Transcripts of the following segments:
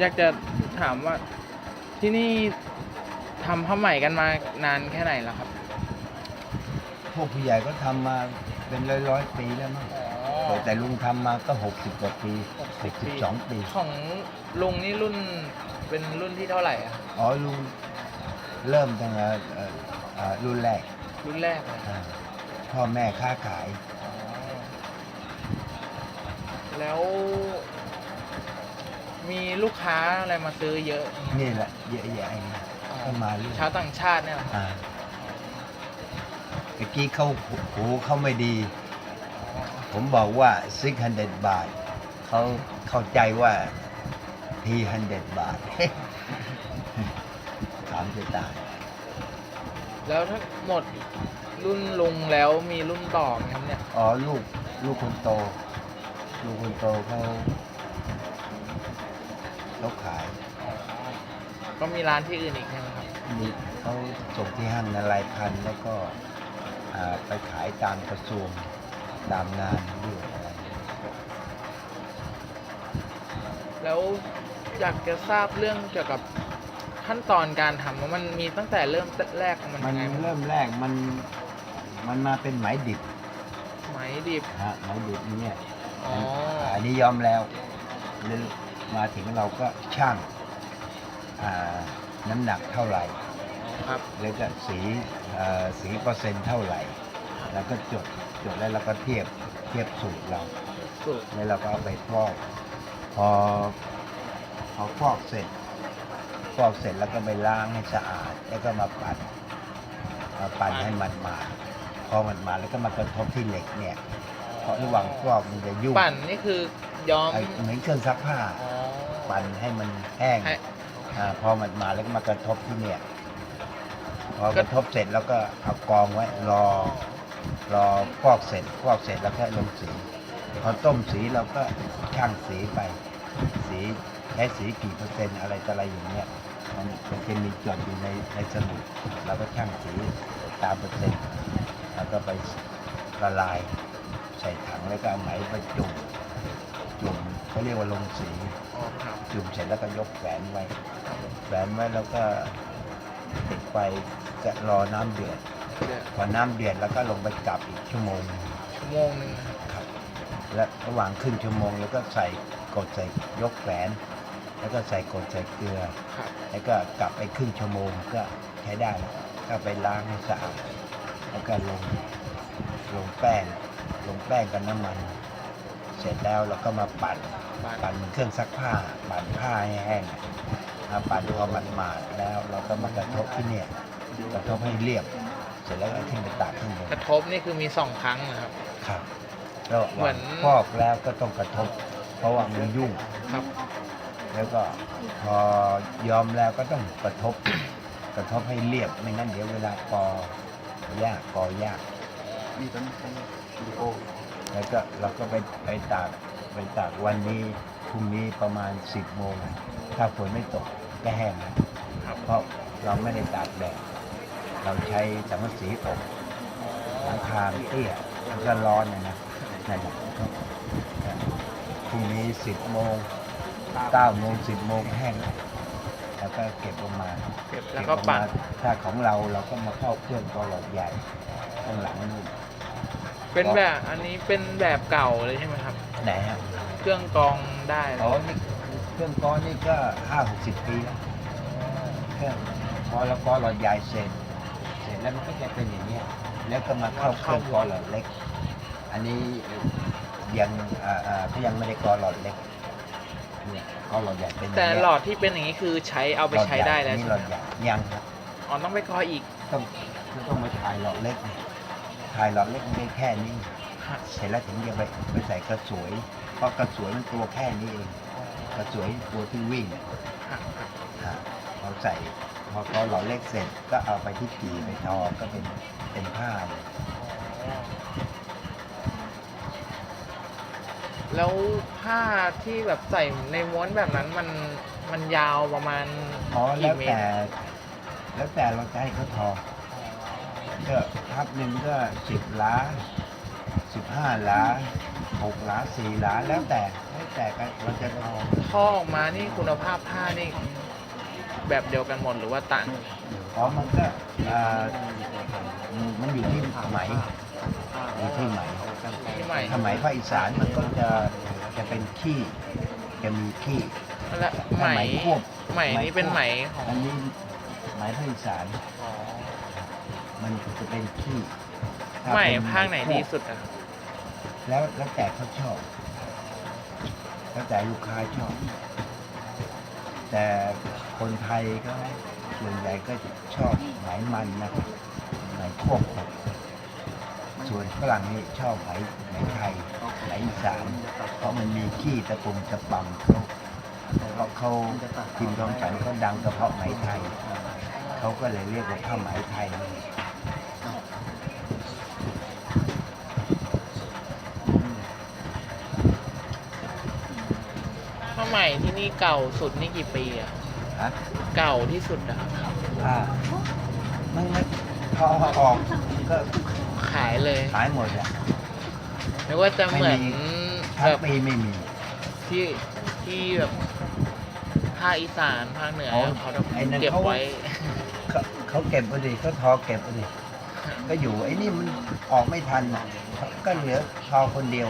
อยากจะถามว่าที่นี่ทำผ้าไหมกันมานานแค่ไหนแล้วครับพวกผู้ใหญ่ก็ทำมาเป็นร้อยร้อยๆปีแล้วมั้งแต่ลุงทำมาก็หกสิบกว่าปีหกสิบสองปี ของลุงนี่รุ่นเป็นรุ่นที่เท่าไหร่อะอ๋อลุงเริ่มตั้งแต่เอ่อเอ่อรุ่นแรกรุ่นแรกเลยอ่าพ่อแม่ค้าขายอ๋อแล้ว มีลูกค้าอะไรมาซื้อเยอะไหมนี่แหละเยอะแยะไงก็มาเรื่อยชาวต่างชาติเนี่ยเหรออ่าเมื่อกี้เขาหูเขาไม่ดี ผมบอกว่า 600 บาท เขาเข้าใจว่า 300 บาท ถามจะตายแล้วถ้าหมดรุ่นลุงแล้วมีรุ่นต่อไหมครับเนี่ย อ๋อลูก ลูกคนโต ลูกคนโตเขา เขาขายก็มีร้านที่อื่นอีกใช่ไหมครับมีเขาส่งที่ห้างนาลายพันธุ์แล้วก็อ่าไปขายตามกระทรวงตามงานด้วยอะไรแล้วอยากจะทราบเรื่องเกี่ยวกับขั้นตอนการทำว่ามันมีตั้งแต่เริ่มแรกของมันมันยังไงบ้างเริ่มแรกมันมันมาเป็นไหมดิบไหมดิบฮะไหมดิบเนี่ยอ๋ออันนี้ยอมแล้วแล้ว มาถึงเราก็ช่างอ่าน้ำหนักเท่าไหร่ครับแล้วก็สีเอ่อสีเปอร์เซ็นต์เท่าไหร่ แล้วก็จดจดแล้วเราก็เทียบเทียบสูตรเราสูตรแล้วเราก็เอาไปฟอกพอพอฟอกเสร็จฟอกเสร็จแล้วก็ไปล้างให้สะอาด แล้วก็มาปั่นมาปั่นให้มันมาดพอมันมาดแล้วก็มากระทบที่เหล็กเนี่ยเพราะระหว่างฟอกมันจะยุ่งปั่นนี่คือย้อมไอ้เหมือนเครื่องซักผ้า อ๋อปั่นให้มันแห้งให้อ่าพอมันมาแล้วก็มากระทบที่เนี่ย พอกระทบเสร็จแล้วก็เอากองไว้รอ รอฟอกเสร็จฟอกเสร็จแล้วแค่ลงสีพอต้มสีเราก็ช่างสีไป สีใช้สีกี่เปอร์เซ็นต์อะไรต่ออะไรอย่างเงี้ยมันมันจะมีจดอยู่ในในสมุดเราก็ช่างสีตามเปอร์เซ็นต์แล้วก็ไปละลาย ใส่ถังแล้วก็เอาไหมไปจุ่มจุ่ม เขาเรียกว่าลงสีอ๋อครับจุ่มเสร็จแล้วก็ยกแหวนไว้แหวนไว้แล้วก็ติดไฟจะรอน้ำเดือดเดี๋ยวพอน้ำเดือดแล้วก็ลงไปกลับอีกชั่วโมงหนึ่งชั่วโมงหนึงนะครับครับ และระหว่างครึ่งชั่วโมงแล้วก็ใส่กดใส่ยกแหวน แล้วก็ใส่กดใส่เกลือ ครับแล้วก็กลับไปครึ่งชั่วโมงก็ใช้ได้แล้วก็ไปล้างให้สะอาดแล้วก็ลงลงแป้งลงแป้งกับน้ำมัน เสร็จแล้วเราก็มาปั่นปั่นปั่นเหมือนเครื่องซักผ้า ปั่นผ้าให้แห้งมาปั่นพอมันมาดแล้วเราก็มากระทบที่เนี่ยกระทบให้เรียบ เสร็จแล้วก็ขึ้นไปตากข้างบนกระทบนี่คือมีสองครั้งนะครับครับแล้วเหมือนฟอกแล้วก็ต้องกระทบ เพราะว่ามันยุ่งครับ แล้วก็พอยอมแล้วก็ต้องกระทบ กระทบให้เรียบไม่งั้นเดี๋ยวเวลาปอยากปอยากมีตอนนี้วิดีโอ แล้วก็เราก็ไปไปตากไปตากวันนี้พรุ่งนี้ประมาณ 10โมงถ้าฝนไม่ตกก็แห้งนะครับเพราะเราไม่ได้ตากแดดเราใช้สังกะสีอบหลังคาเตี้ยมันก็ร้อนนะนะนั่นแหละพรุ่งนี้ 10โมง9โมง10โมงแห้งแล้วแล้วก็เก็บลงมาเก็บแล้วก็ปั่นเบออมาถ้าของเราเราก็มาเข้าเครื่องกรอหลอดใหญ่ข้างหลังนู่น เป็นแบบอันนี้เป็นแบบเก่าเลยใช่ไหมครับ ไหนฮะเครื่องกรองได้เลยอ๋อนี่เครื่องกรอนี่ก็ห้าหกสิบปีแล้วเครื่องพอเรากรอหลอดใหญ่เสร็จเสร็จแล้วมันก็จะเป็นอย่างเนี้ยแล้วก็มาเข้าเครื่องกรอหลอดเล็ก อันนี้ยังอ่าอ่าก็ยังไม่ได้กรอหลอดเล็กเนี่ยกรอหลอดใหญ่เป็นย่างแต่เงี้ยหลอดที่เป็นอย่างนี้คือใช้เอาไปใช้ได้แล้วนี่ใช่หไหลมอดคใหรับญ่ยังครับอ๋อต้องไปกรออีกต้องต้องมาถ่ายหลอดเล็กเนี่ย ถ่ายหลอดเล็กไม่ได้แค่นี้ เสร็จแล้วถึงจะไปไปใส่กระสวย เพราะกระสวยมันตัวแค่นี้เอง กระสวยตัวที่วิ่งอะฮะเราใส่พอเขาหล่อเล็กเสร็จก็เอาไปที่ปีไปทอก็เป็นเป็นผ้าเลยแล้วผ้าที่แบบใส่ในม้วนแบบนั้นมันมันยาวประมาณอ๋อแล้กี่วเมตแต่รแล้วแต่เราจะให้เขาทอก็ พับหนึ่งก็สิบล้าสิบห้าล้าหกหลาสี่หลาแล้วแต่แล้วแต่กันเราจะทอทอออกมานี่คุณภาพผ้านี่ แบบเดียวกันหมดหรือว่าต่างเพราะมันก็อ่ามันอยู่ที่ไหมอยู่ที่ไหมที่ใหม่สมัยภาคอีสานมันก็จะจะเป็นขี้จะมีขี้และไหมไหมควบไหมนี่เป็นไหมของอันนี้ไหมภาคอีสานอ๋อ มันจะเป็นขี้ถ้าไหมเป็นภาคไหนควบดีสุดอะแล้วแล้วแต่เขาชอบ แล้วแต่ลูกค้าชอบ แต่คนไทยก็ส่วนใหญ่ก็จะชอบไหมมันนะไหมควบส่วนฝรั่งนี่ชอบไหมไหมไทยไหมอีสานเพราะมันมีขี้ตะปุ่มตะปำเขาเขาเขาทีมทองฉันเขาดังกระเพาะไหมไทย เขาก็เลยเรียกว่าผ้าไหมไทย ผ้าไหมที่นี่เก่าสุดนี่กี่ปีอะฮะเก่าที่สุดอะอ่ามันมันพอออกก็ขายเลยขายหมดอะไม่ว่าจะเหมือนไม่มีทั้แบงบปีไม่มี ที่ที่แบบภาคอีสานภาคเหนืออ๋อเขาจะไอ้นั่นเก็บเขา ไว้ เขาเขาเก็บเอาดิเขาทอเก็บเอาดิก็อยู่ไอ้นี่มันออกไม่ทันอะก็เหลือทอคนเดียว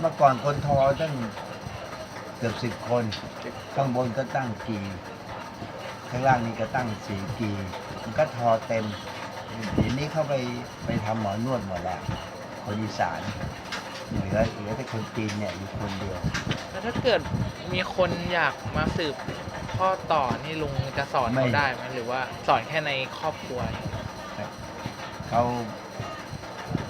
เมื่อก่อนคนทอตั้ง เกือบสิบคน ข้างบนก็ตั้งกีข้างล่างนี่ก็ตั้งสี่กีมันก็ทอเต็มเดี๋ยวนี้เขาไปไปทำหมอนวดหมดแล้วคนอีสานเหลือเหลือแต่คนจีนเนี่ยอยู่คนเดียว แล้วถ้าเกิดมีคนอยากมาสืบพ่อต่อนี่ลุงจะสอนไม่เขาได้ไหมหรือว่าสอนแค่ในครอบครัวเขา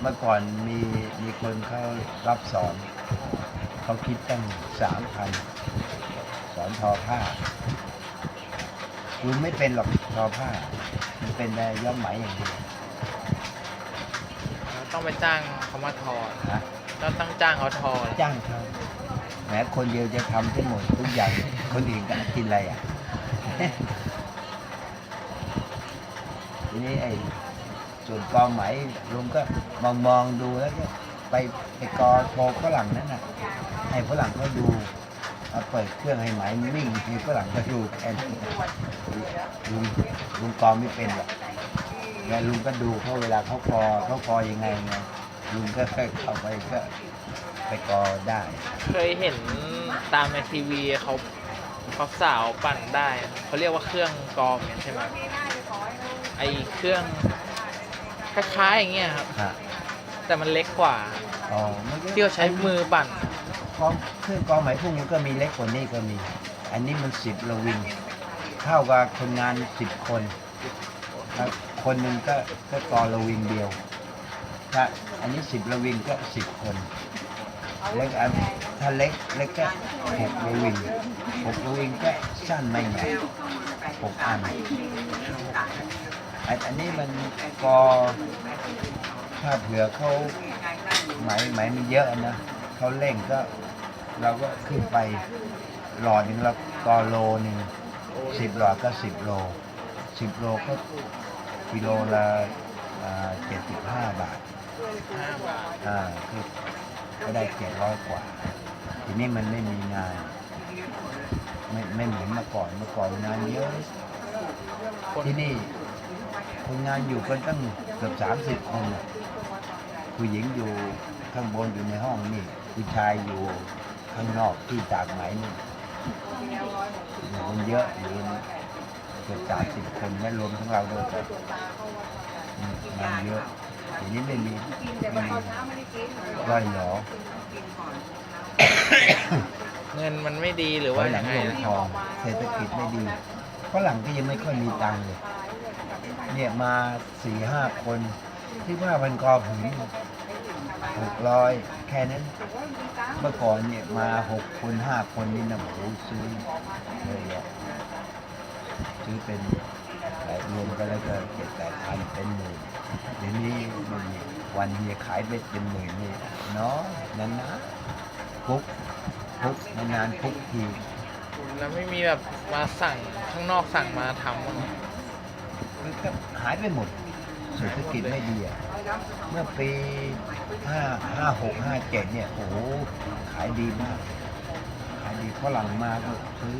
เมื่อก่อนมีมีคนเขารับสอน เขาคิดตั้งสามพันสอนทอผ้าคุณไม่เป็นหรอกทอผ้า มันเป็นแต่ย้อมไหมอย่างเดียวเราต้องไปจ้างเขามาทอนะเราต้องจ้างเขาทอจ้างเขาแหมคนเดียวจะทำทั้งหมดทุกอย่าง คนอื่นก็กินอะไรอะ ทีนี้ไอ้ส่วนกอไหมลุงก็มองมองๆดูแล้วก็ไปไปกอโชว์ฝรั่งนั่นน่ะ ให้ฝรั่งเขาดูเอาเปิดเครื่องให้ไหมวิ่งให้ฝรั่งก็ดูแค่นั้นลุงลุงกอไม่เป็นหรอกแล้วลุงก็ดูเขาเวลาเขากอเขากอยังไงไงลุงก็แค่เข้าไปก็ไปกอได้เคยเห็นตามในทีวีเขาเขาสาวปั่นได้เขาเรียกว่าเครื่องกรองเนี่ยใช่ไหมไอเครื่องคล้ายๆอย่างเงี้ยครับ ฮะแต่มันเล็กกว่าอ๋อมันก็ที่เขาใช้มือปั่น กองเครื่องกองไหมพวกนี้ก็มีเล็กกว่านี้ก็มี อันนี้มันสิบระวิงเท่ากับคนงานสิบคนคนหนึ่งก็ก็กอระวิงเดียวถ้าอันนี้สิบระวิงก็สิบคนเล็กอันถ้าเล็กเล็กก็หกระวิงหกระวิงก็สั้นไม่หนาหกอันอันอันนี้มันกอถ้าเผื่อเขาไหมไหมมันเยอะนะเขาเร่งก็ เราก็ขึ้นไปหลอดหนึ่งเรากอโลหนึ่งสิบหลอดก็สิบโลสิบโลก็กิโลละเจ็ดสิบห้าบาทอ่าคือก็ได้เจ็ดร้อยกว่า ทีนี้มันไม่มีงานไม่ไม่เหมือนเมื่อก่อนเมื่อก่อนงานเยอะที่นี่คนงานอยู่กันตั้งเกือบสามสิบคนผู้หญิงอยู่ข้างบนอยู่ในห้องนี่ผู้ชายอยู่ ข้างนอกที่ตากไหมนี่อยู่กันเยอะอยู่กันเกือบสามสิบคนไม่รวมทั้งเราด้วยก็อืมงานเยอะทีนี้ไม่มีไม่มีร่อยหรอเงินมันไม่ดีหรือไว้ว่าหลัยังงไงลงนะทองเศรษฐกิจไม่ดีฝรั่งก็ยังไม่ค่อยมีตังค์เลยเนี่ยมาสี่ห้าคนที่ว่าพันกอผืน หกร้อยแค่นั้น เมื่อก่อนเนี่ยมาหกคนห้าคนนี่นะโอ้โหซื้อเลยอะซื้อเป็นหลายรวมกันแล้วก็เจ็ดแปดพันเป็นหมื่นเดี๋ยวนี้มันมีวันเฮียขายไปเป็นหมื่นนี่น้อยนั้นนะปุ๊บปุ๊บนานๆปุ๊บทีแล้วไม่มีแบบมาสั่งข้างนอกสั่งมาทำบ้างเหรอมันก็หายไปหมดเศรษฐกิจไม่ดีอะ เมื่อปีห้าห้าหกห้าเจ็ดเนี่ย โอ้โห ขายดีมาก ขายดีฝรั่งมาก็ซื้อ